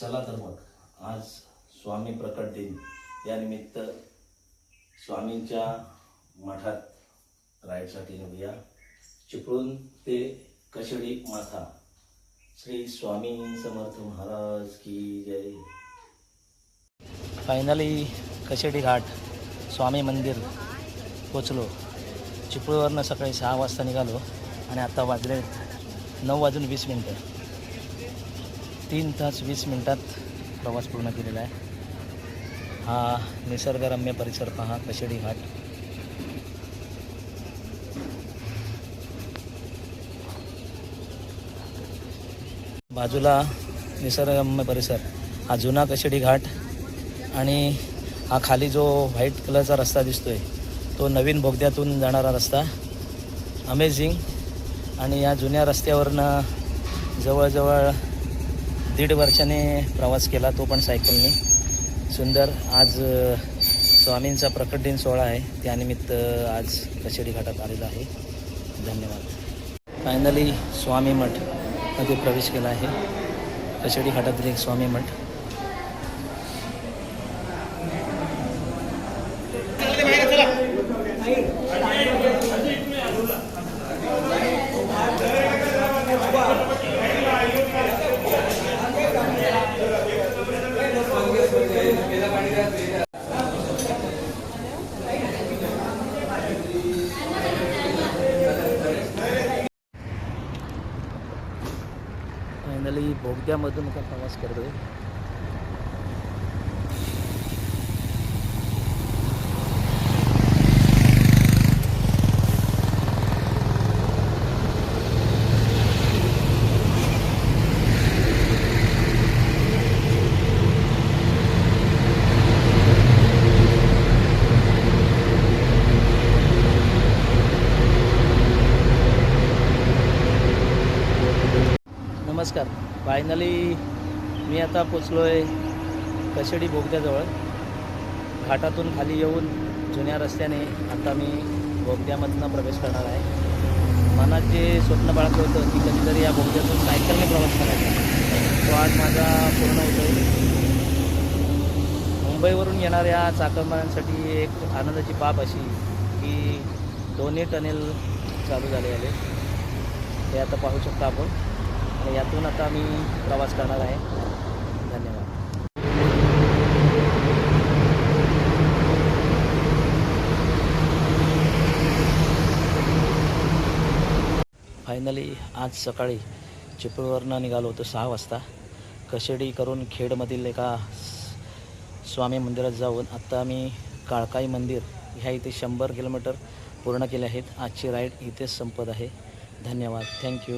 चला तर मग आज स्वामी प्रकट दिन. यानिमित्त स्वामींच्या मठात राहायसाठी निघूया. चिपळूण ते कशडी माथा. श्री स्वामी समर्थ महाराज की जय. फायनली कशेडी घाट स्वामी मंदिर पोचलो. चिपळूवरनं सकाळी सहा वाजता निघालो आणि आता वाजले नऊ वाजून वीस मिनटं. तीन तास वीस मिनटात प्रवास पूर्ण केलेला आहे. हा निसर्गरम्य परिसर पहा कशेडी घाट. बाजूला निसर्गरम्य परिसर हा जुना कशेडी घाट आणि हा खाली जो व्हाईट कलरचा रस्ता दिसतोय तो नवीन बोगद्यातून जाणारा रस्ता. अमेझिंग आणि या जुन्या रस्त्यावरनं जवळजवळ दीड वर्षाने प्रवास केला तो पण सायकलने. सुंदर आज स्वामींचा प्रकट दिन सोहळा आहे. त्यानिमित्त आज कशेडी घाटात आलेला आहे. धन्यवाद. फायनली स्वामी मठमध्ये प्रवेश केला आहे. कशेडी घाटातील एक स्वामी मठ. फायनली बोगद्यामधून का प्रवास आहे नमस्कार. फायनली मी आता पोचलो आहे कशेडी बोगद्याजवळ. घाटातून खाली येऊन जुन्या रस्त्याने आता मी बोगद्यामधनं प्रवेश करणार आहे. मनात जे स्वप्न बाळगलं होतं की कधीतरी या बोगद्यातून सायकलने प्रवास करायचा तो आज माझा पूर्ण होतो मुंबईवरून येणाऱ्या चाकरमान्यांसाठी एक आनंदाची बाब अशी की दोन्ही टनेल चालू झाले आले ते आता पाहू शकता आपण. यातून आता मी प्रवास करणार आहे. धन्यवाद. फायनली आज सकाळी चिपळूरनं निघालो होतो सहा वाजता. कशेडी करून खेडमधील एका स्वामी मंदिरात जाऊन आत्ता मी काळकाई मंदिर ह्या इथे शंभर किलोमीटर पूर्ण केले आहेत. आजची राईड इथेच संपत आहे. धन्यवाद. थँक्यू